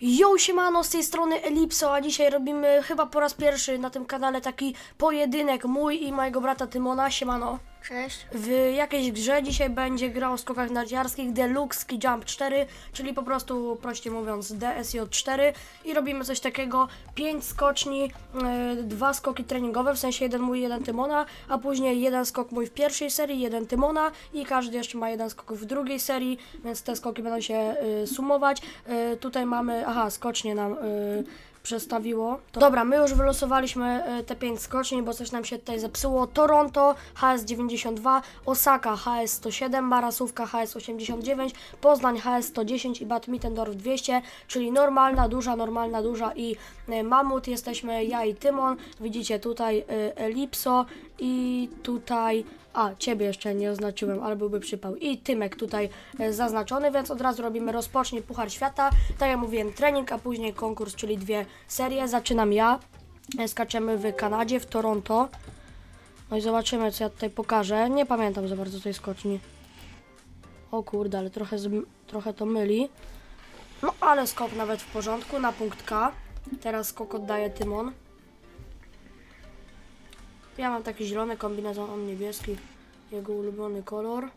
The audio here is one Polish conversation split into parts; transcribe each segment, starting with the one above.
Yo, siemano, z tej strony Elipso, a dzisiaj robimy chyba po raz pierwszy na tym kanale taki pojedynek mój i mojego brata Tymona, siemano. Cześć. W jakiejś grze dzisiaj będzie grał o skokach narciarskich Deluxe Ski Jump 4, czyli po prostu, prościej mówiąc, DSJ4 i robimy coś takiego, 5 skoczni, yy, dwa skoki treningowe, w sensie jeden mój, jeden Tymona, a później jeden skok mój w pierwszej serii, jeden Tymona i każdy jeszcze ma jeden skok w drugiej serii, więc te skoki będą się yy, sumować. Yy, tutaj mamy, aha, skocznie nam... Przestawiło. To... Dobra, my już wylosowaliśmy y, te 5 skoczni, bo coś nam się tutaj zepsuło. Toronto HS92, Osaka HS107, Marasówka HS89, Poznań HS110 i Bad Mittendorf 200, czyli normalna, duża, normalna, duża i y, Mamut. Jesteśmy ja i Tymon. Widzicie tutaj y, Elipso i tutaj a, ciebie jeszcze nie oznaczyłem, ale byłby przypał. I Tymek tutaj e, zaznaczony, więc od razu robimy rozpocznij Puchar Świata. Tak jak mówiłem, trening, a później konkurs, czyli dwie serie. Zaczynam ja. E, Skaczemy w Kanadzie, w Toronto. No i zobaczymy, co ja tutaj pokażę. Nie pamiętam za bardzo tej skoczni. O kurde, ale trochę, trochę to myli. No, ale skok nawet w porządku, na punkt K. Teraz skok oddaje Tymon. Ja mam taki zielony kombinezon, on niebieski. Jego ulubiony kolor.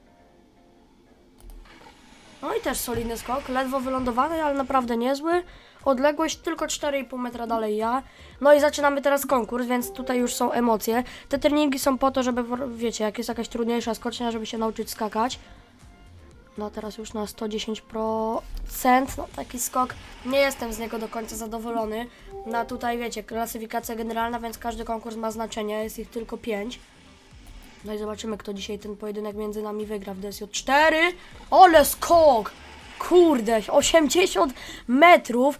No i też solidny skok, ledwo wylądowany, ale naprawdę niezły. Odległość tylko 4,5 metra dalej ja. No i zaczynamy teraz konkurs, więc tutaj już są emocje. Te treningi są po to, żeby, wiecie, jak jest jakaś trudniejsza skocznia, żeby się nauczyć skakać. No teraz już na 110%. No taki skok. Nie jestem z niego do końca zadowolony. Na tutaj wiecie, klasyfikacja generalna, więc każdy konkurs ma znaczenie. Jest ich tylko 5. No i zobaczymy, kto dzisiaj ten pojedynek między nami wygra w DSJ 4. Ole skok! Kurde, 80 metrów.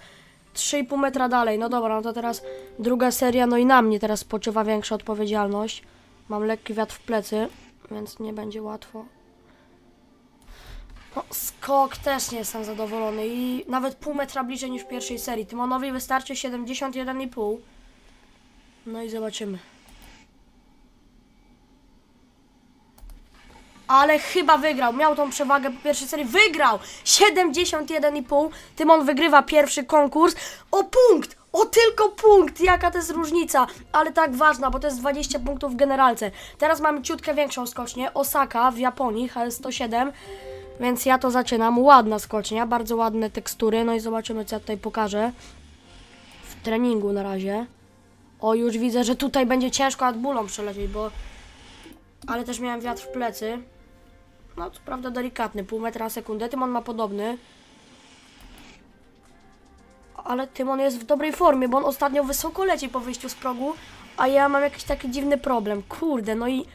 3,5 metra dalej. No dobra, no to teraz druga seria. No i na mnie teraz spoczywa większa odpowiedzialność. Mam lekki wiatr w plecy, więc nie będzie łatwo. No, skok też nie jestem zadowolony i nawet pół metra bliżej niż w pierwszej serii. Tymonowi wystarczy 71,5. No i zobaczymy. Ale chyba wygrał. Miał tą przewagę po pierwszej serii. Wygrał! 71,5. Tymon wygrywa pierwszy konkurs. O punkt! O tylko punkt! Jaka to jest różnica? Ale tak ważna, bo to jest 20 punktów w generalce. Teraz mamy ciutkę większą skocznię. Osaka w Japonii, HS107. Więc ja to zaczynam. Ładna skocznia, bardzo ładne tekstury. No i zobaczymy, co ja tutaj pokażę. W treningu na razie. O, już widzę, że tutaj będzie ciężko nad bólą przelecieć, bo... Ale też miałem wiatr w plecy. No, co prawda delikatny, pół metra na sekundę. Tymon ma podobny. Ale Tymon jest w dobrej formie, bo on ostatnio wysoko leci po wyjściu z progu, a ja mam jakiś taki dziwny problem. Kurde, no i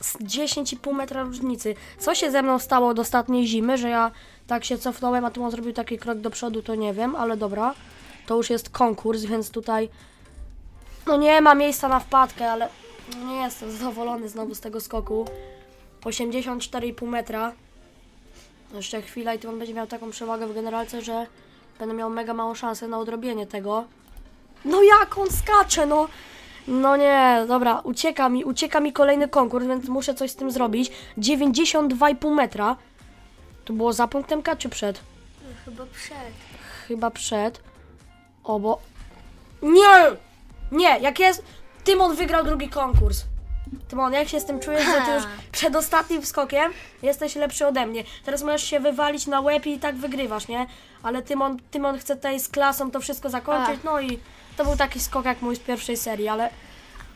z 10,5 metra różnicy. Co się ze mną stało od ostatniej zimy, że ja tak się cofnąłem, a Tymon zrobił taki krok do przodu, to nie wiem, ale dobra. To już jest konkurs, więc tutaj no nie ma miejsca na wpadkę, ale nie jestem zadowolony znowu z tego skoku. 84,5 metra. Jeszcze chwila i Tymon będzie miał taką przewagę w generalce, że będę miał mega małą szansę na odrobienie tego. No jak on skacze, no! No nie, dobra, ucieka mi, ucieka mi kolejny konkurs, więc muszę coś z tym zrobić. 92,5 metra. To było za punktem K czy przed? Chyba przed. Chyba przed. O, bo... Nie! Nie, jak jest... Tymon wygrał drugi konkurs. Tymon, jak się z tym czujesz, że ty już przed ostatnim skokiem jesteś lepszy ode mnie. Teraz możesz się wywalić na łeb i tak wygrywasz, nie? Ale Tymon, Tymon chce tutaj z klasą to wszystko zakończyć, Tak. no i to był taki skok jak mój z pierwszej serii, ale...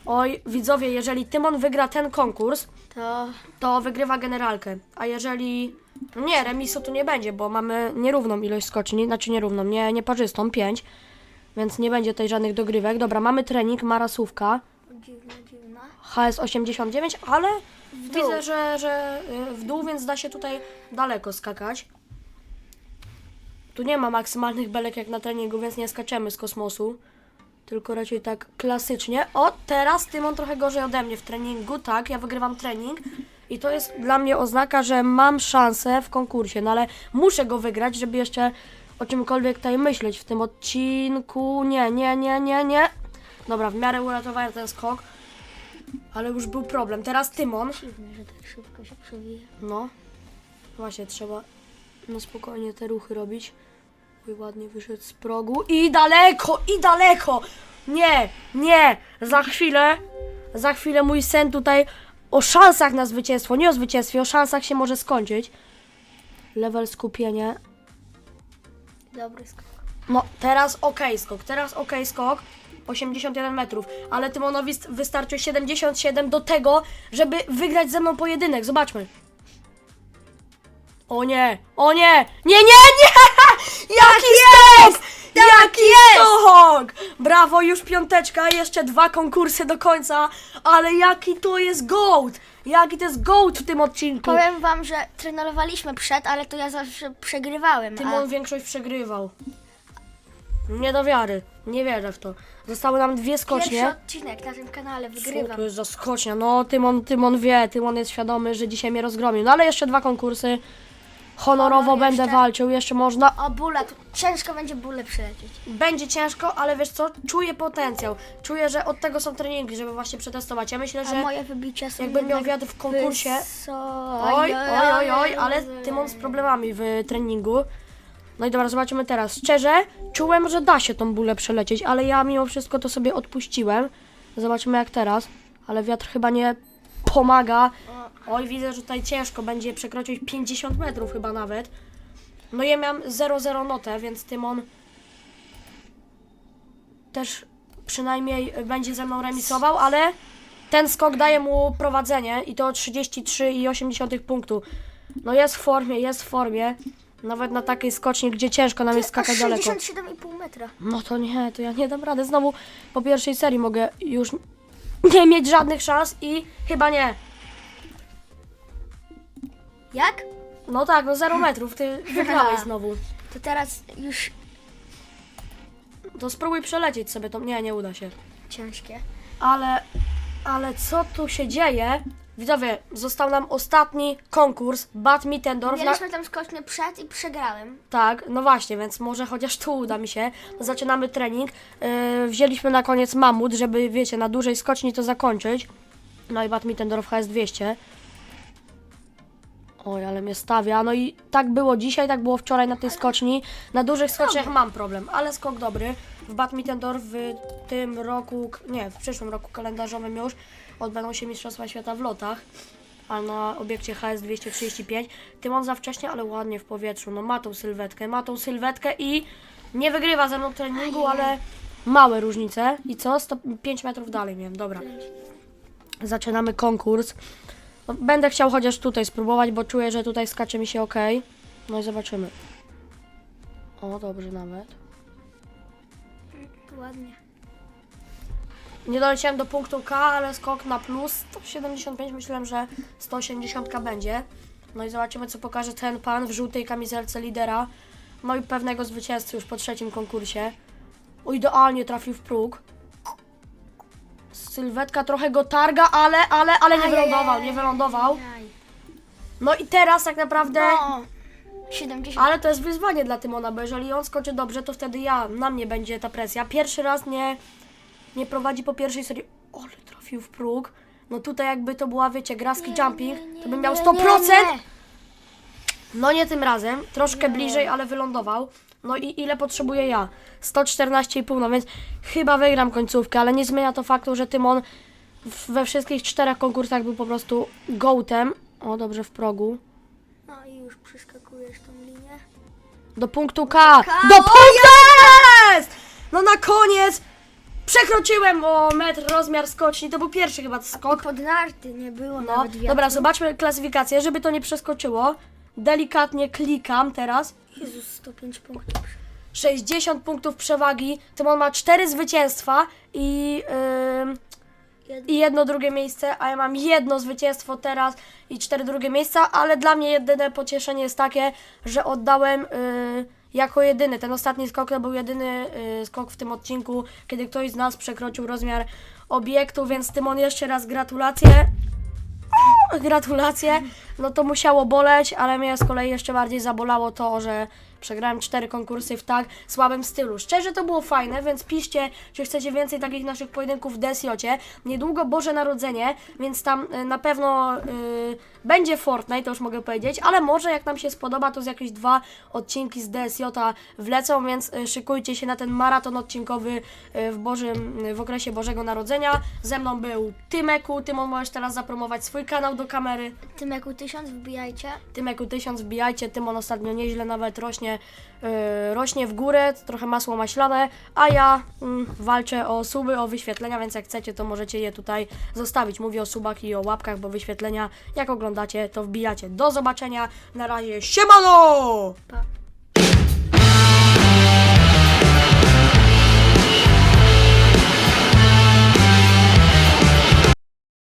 Oj, widzowie, jeżeli Tymon wygra ten konkurs, To to wygrywa generalkę. A jeżeli. no Nie, remisu tu nie będzie, bo mamy nierówną ilość skoczni, znaczy nierówną, nie, nieparzystą, 5. Więc nie będzie tutaj żadnych dogrywek. Dobra, mamy trening, marasówka, dziwna, dziwna. HS89, ale widzę, że, że y, w dół, więc da się tutaj daleko skakać. Tu nie ma maksymalnych belek jak na treningu, więc nie skaczemy z kosmosu. Tylko raczej tak klasycznie. O, teraz Tymon trochę gorzej ode mnie w treningu, tak, ja wygrywam trening. I to jest dla mnie oznaka, że mam szansę w konkursie, no ale muszę go wygrać, żeby jeszcze o czymkolwiek tutaj myśleć w tym odcinku. Nie, nie, nie, nie, nie. Dobra, w miarę uratowałem ten skok, ale już był problem. Teraz Tymon. Dziwne, że tak szybko się przewija. No, właśnie trzeba na spokojnie te ruchy robić. Oj, ładnie wyszedł z progu. I daleko, i daleko! Nie, nie! Za chwilę, za chwilę mój sen tutaj o szansach na zwycięstwo, nie o zwycięstwie, o szansach się może skończyć. Level skupienie. Dobry skok. No, teraz ok skok, teraz ok skok. 81 metrów, ale Tymonowi st- wystarczy 77 do tego, żeby wygrać ze mną pojedynek. Zobaczmy. O nie, o nie, nie, nie, nie! Jaki jest! Jaki skok! Brawo, już piąteczka, jeszcze dwa konkursy do końca, ale jaki to jest gołd! Jaki to jest gołd w tym odcinku! Powiem wam, że trenowaliśmy przed, ale to ja zawsze przegrywałem. Tymon A większość przegrywał. Nie do wiary. Nie wierzę w to. Zostały nam dwie pierwszy skocznie. odcinek na tym kanale Co wygrywam. to jest za skocznia? No, Tymon, Tymon wie, Tymon jest świadomy, że dzisiaj mnie rozgromił. No ale jeszcze dwa konkursy. Honorowo Honor będę jeszcze. walczył, jeszcze można. O, bóle, tu ciężko będzie bóle przylecieć. Będzie ciężko, ale wiesz co? Czuję potencjał. Czuję, że od tego są treningi, żeby właśnie przetestować. Ja myślę, A że moje wybicia są jakbym miał wiatr w konkursie. Oj, oj, oj, oj, ale Tymon z problemami w treningu. No i dobra, zobaczymy teraz. Szczerze, czułem, że da się tą bólę przelecieć, ale ja mimo wszystko to sobie odpuściłem. Zobaczymy jak teraz. Ale wiatr chyba nie pomaga. Oj, widzę, że tutaj ciężko będzie przekroczyć 50 metrów chyba nawet. No ja miałem 0-0 notę, więc Tymon też przynajmniej będzie ze mną remisował, ale ten skok daje mu prowadzenie i to 33,8 punktu. No jest w formie, jest w formie. Nawet na takiej skoczni, gdzie ciężko nam jest skakać daleko. 67,5 metra. No to nie, to ja nie dam rady. Znowu po pierwszej serii mogę już nie mieć żadnych szans i chyba nie. Jak? No tak, no 0 metrów, ty wygrałeś znowu. To teraz już To spróbuj przelecieć sobie to. Nie, nie uda się. ciężkie. Ale, ale co tu się dzieje? Widzowie, został nam ostatni konkurs Bad Mittendorf. Na... Mieliśmy tam skoczny przed i przegrałem. Tak, no właśnie, więc może chociaż tu uda mi się. Zaczynamy trening. Yy, wzięliśmy na koniec mamut, żeby, wiecie, na dużej skoczni to zakończyć. No i Bad Mittendorf HS200. Oj, ale mnie stawia. No i tak było dzisiaj, tak było wczoraj na tej skoczni. Na dużych skoczniach mam problem, ale skok dobry. W Bad Mittendorf w tym roku, nie, w przyszłym roku kalendarzowym już odbędą się Mistrzostwa Świata w lotach. A na obiekcie HS 235. Tymon za wcześnie, ale ładnie w powietrzu. No ma tą sylwetkę, ma tą sylwetkę i nie wygrywa ze mną treningu, ale małe różnice. I co? 105 metrów dalej miałem, dobra. Zaczynamy konkurs. No, będę chciał chociaż tutaj spróbować, bo czuję, że tutaj skacze mi się ok. No i zobaczymy. O, dobrze nawet. Ładnie. Nie doleciałem do punktu K, ale skok na plus 175. Myślałem, że 180 będzie. No i zobaczymy, co pokaże ten pan w żółtej kamizelce lidera. No i pewnego zwycięzcy już po trzecim konkursie. O, idealnie trafił w próg. Sylwetka trochę go targa, ale, ale, ale nie wylądował, nie wylądował. No i teraz tak naprawdę... No, 70. Ale to jest wyzwanie dla Tymona, bo jeżeli on skoczy dobrze, to wtedy ja, na mnie będzie ta presja. Pierwszy raz nie, nie prowadzi po pierwszej serii. Ole, trafił w próg. No tutaj jakby to była, wiecie, graski jumping, to bym miał 100%. Nie, nie. No nie tym razem, troszkę bliżej, ale wylądował. No i ile potrzebuję ja? 114,5, no więc chyba wygram końcówkę, ale nie zmienia to faktu, że Tymon we wszystkich czterech konkursach był po prostu gołtem. O, dobrze w progu. No i już przeskakujesz tą linię. Do punktu K! Do punktu jest! No na koniec! Przekroczyłem o metr rozmiar skoczni. To był pierwszy chyba skok. Pod narty nie było No, nawet wiatru. dobra, zobaczmy klasyfikację, żeby to nie przeskoczyło. Delikatnie klikam teraz. Jezus, 105 punktów. 60 punktów przewagi. Tymon ma 4 zwycięstwa i, ym, Jed- i jedno drugie miejsce, a ja mam jedno zwycięstwo teraz i cztery drugie miejsca, ale dla mnie jedyne pocieszenie jest takie, że oddałem y, jako jedyny. Ten ostatni skok to był jedyny y, skok w tym odcinku, kiedy ktoś z nas przekroczył rozmiar obiektu, więc Tymon jeszcze raz gratulacje. Gratulacje. No to musiało boleć, ale mnie z kolei jeszcze bardziej zabolało to, że Przegrałem cztery konkursy w tak słabym stylu. Szczerze to było fajne, więc piszcie, czy chcecie więcej takich naszych pojedynków w DSJ. Niedługo Boże Narodzenie, więc tam y, na pewno y, będzie Fortnite, to już mogę powiedzieć, ale może jak nam się spodoba, to z jakieś dwa odcinki z DSJ wlecą, więc y, szykujcie się na ten maraton odcinkowy y, w Bożym, y, w okresie Bożego Narodzenia. Ze mną był Tymeku. Tymon, możesz teraz zapromować swój kanał do kamery. Tymeku 1000 wbijajcie. Tymeku 1000 wbijajcie, Tymon ostatnio nieźle nawet rośnie, yy, rośnie w górę, trochę masło maślane, a ja mm, walczę o suby, o wyświetlenia, więc jak chcecie, to możecie je tutaj zostawić. Mówię o subach i o łapkach, bo wyświetlenia, jak oglądacie, to wbijacie. Do zobaczenia, na razie, siemano! Pa.